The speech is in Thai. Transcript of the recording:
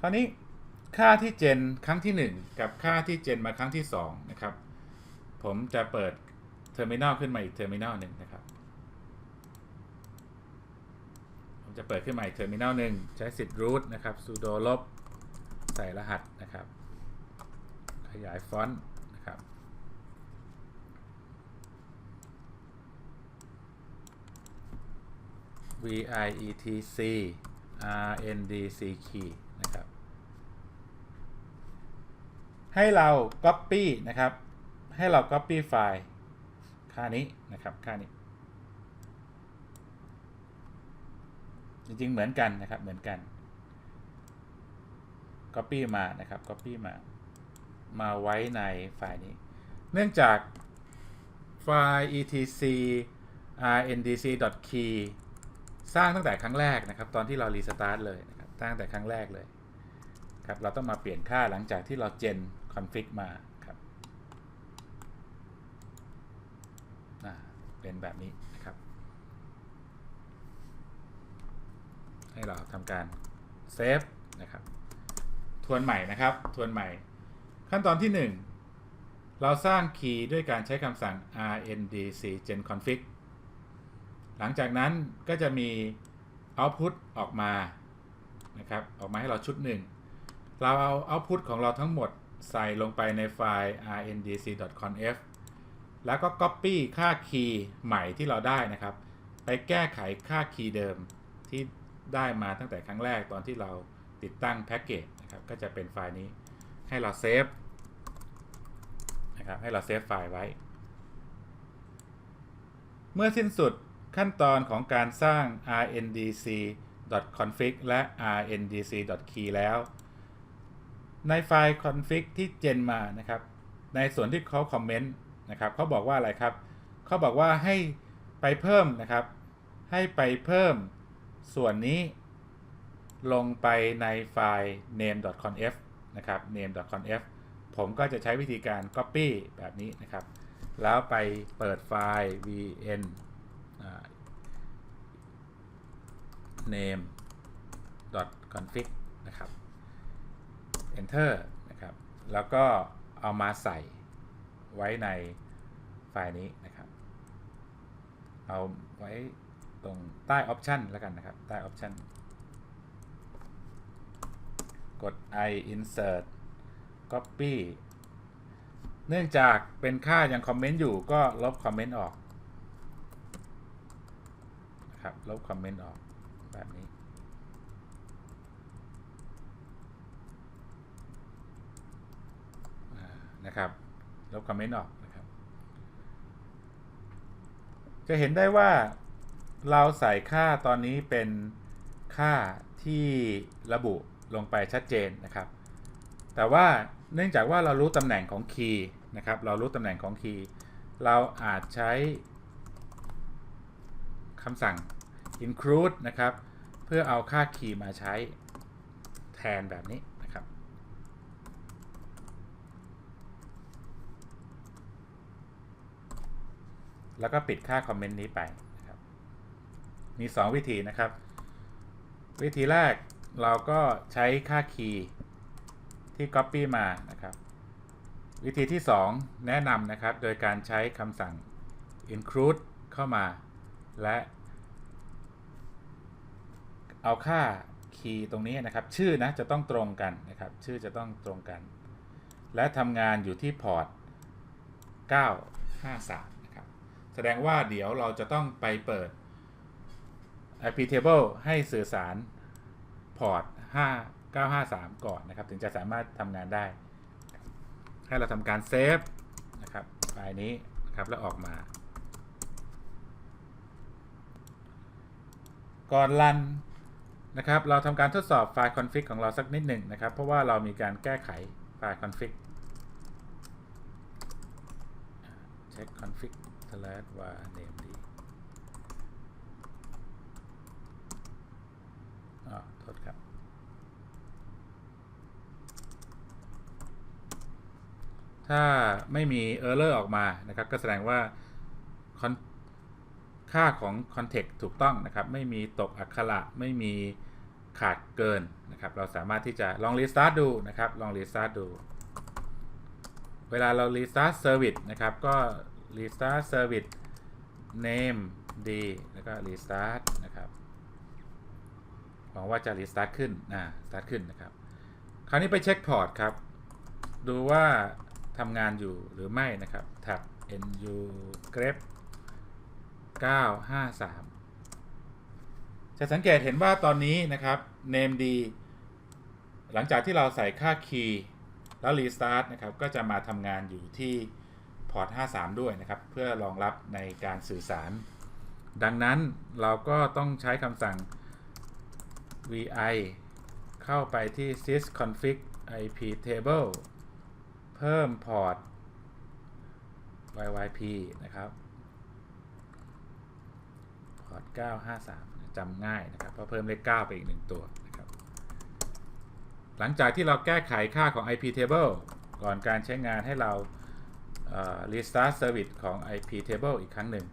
คราวนี้ค่าที่เจนครั้งที่ 1 กับค่าที่เจนมาครั้งที่2นะครับ ผมจะเปิดเทอร์มินอลขึ้นมาอีกเทอร์มินอลหนึ่งนะครับ ผมจะเปิดขึ้นมาอีกเทอร์มินอลหนึ่งใช้สิทธิ์ root นะครับ sudo ลบใส่รหัสนะครับ ขยายฟอนต์นะครับ v i e t c r n d c key นะครับ ให้เรา copy นะครับ ให้เรา copy ไฟล์ค่านี้นะครับค่านี้ จริงๆ เหมือนกันนะครับเหมือนกัน copy มานะครับ copy มา มาไว้ในไฟล์นี้ เนื่องจากไฟล์ etc rndc.key สร้างตั้งแต่ครั้งแรกนะครับ ตอนที่เรารีสตาร์ทเลยนะครับตั้งแต่ครั้งแรกเลยครับเราต้องมาเปลี่ยนค่าหลังจากที่เราเจน คอนฟิกมาครับเป็นแบบนี้นะครับ ให้เราทำการเซฟนะครับ ทวนใหม่นะครับ ทวนใหม่ ขั้นตอนที่ 1 เราสร้างคีย์ด้วยการใช้คำสั่ง rndc gen config หลังจากนั้นก็จะมี output ออกมานะครับ ออกมาให้เราชุดหนึ่ง เราเอา output ของเราทั้งหมด ใส่ลงไปในไฟล์ rndc.conf แล้วก็ copy ค่าคีย์ใหม่ที่เราได้นะครับ ไปแก้ไขค่าคีย์เดิมที่ได้มาตั้งแต่ครั้งแรกตอนที่เราติดตั้งแพ็กเกจนะครับ ก็จะเป็นไฟล์นี้ให้เราเซฟนะครับให้เราเซฟไฟล์ไว้ เมื่อสิ้นสุดขั้นตอนของการสร้าง rndc.config และ rndc.key แล้ว ในไฟล์ config ที่เจนมานะครับ ในส่วนที่เขาคอมเมนต์นะครับเขาบอกว่าอะไรครับเขาบอกว่าให้ไปเพิ่มนะครับ ให้ไปเพิ่มส่วนนี้ลงไปในไฟล์ name.conf นะครับ name.conf ผมก็จะใช้วิธีการ copy แบบนี้นะครับ แล้วไปเปิดไฟล์ vn name config นะครับ enter นะครับ แล้วก็เอามาใส่ไว้ในไฟล์นี้นะครับ เอาไว้ตรงใต้ option แล้วกันนะครับ ใต้ option กด i insert copy เนื่องจากเป็นค่ายังคอมเมนต์อยู่ก็ลบคอมเมนต์ออกนะครับ ลบคอมเมนต์ออกแบบนี้ นะครับลบคอมเมนต์ออกนะครับ จะเห็นได้ว่าเราใส่ค่าตอนนี้เป็นค่าที่ระบุลงไปชัดเจนนะครับ แต่ว่าเนื่องจากว่าเรารู้ตำแหน่งของคีย์นะครับ เรารู้ตำแหน่งของคีย์เราอาจใช้คำสั่ง include นะครับ เพื่อเอาค่าคีย์มาใช้แทนแบบนี้นะครับ แล้วก็ปิดค่าคอมเมนต์นี้ไปนะครับมี 2 วิธีนะครับ วิธีแรกเราก็ใช้ค่าคีย์ที่ Copy มานะครับ วิธีที่ 2 แนะนำนะครับ โดยการใช้คำสั่ง include เข้ามา และ เอาค่าคีย์ตรงนี้นะครับ ชื่อนะจะต้องตรงกันนะครับ ชื่อจะต้องตรงกัน และทำงานอยู่ที่พอร์ต 953 แสดงว่าเดี๋ยวเราจะต้องไปเปิด IP table ให้สื่อสารพอร์ต5953 ก่อนนะครับ ถึงจะสามารถทำงานได้ ให้เราทำการเซฟนะครับไฟล์นี้นะครับแล้วออกมา ก่อนรันนะครับ เราทำการทดสอบไฟล์ config ของเราสักนิดหนึ่งนะครับ เพราะว่าเรามีการแก้ไขไฟล์ config เช็ค config slash var name ดีอ๋อโทษครับ ถ้าไม่มี error ออกมานะครับ ก็แสดงว่าค่าของ context ถูกต้องนะครับ ไม่มีตกอักขระไม่มีขาดเกินนะครับ เราสามารถที่จะลอง restart ดูนะครับ ลอง restart ดู เวลาเรา restart service นะครับ ก็ restart service name d แล้วก็ restart นะครับหวังว่าจะ restart ขึ้นอ่า start ขึ้นนะครับ คราวนี้ไปเช็คพอร์ตครับ ดูว่าทำงานอยู่หรือไม่นะครับ tab nu grep 953 จะสังเกตเห็นว่าตอนนี้นะครับ name d หลังจากที่เราใส่ค่าคีย์แล้ว restart นะครับ ก็จะมาทำงานอยู่ที่ พอร์ต 53 ด้วยนะครับ เพื่อรองรับในการสื่อสาร ดังนั้นเราก็ต้องใช้คำสั่ง vi เข้าไปที่ sysconfig ip table เพิ่มพอร์ต yyp นะครับพอร์ต 953จำง่ายนะครับ เพราะเพิ่มเลข 9 ไปอีก 1 ตัวนะครับ หลังจากที่เราแก้ไขค่าของ ip table ก่อนการใช้งานให้เรา restart service ของ ip table อีกครั้งหนึ่ง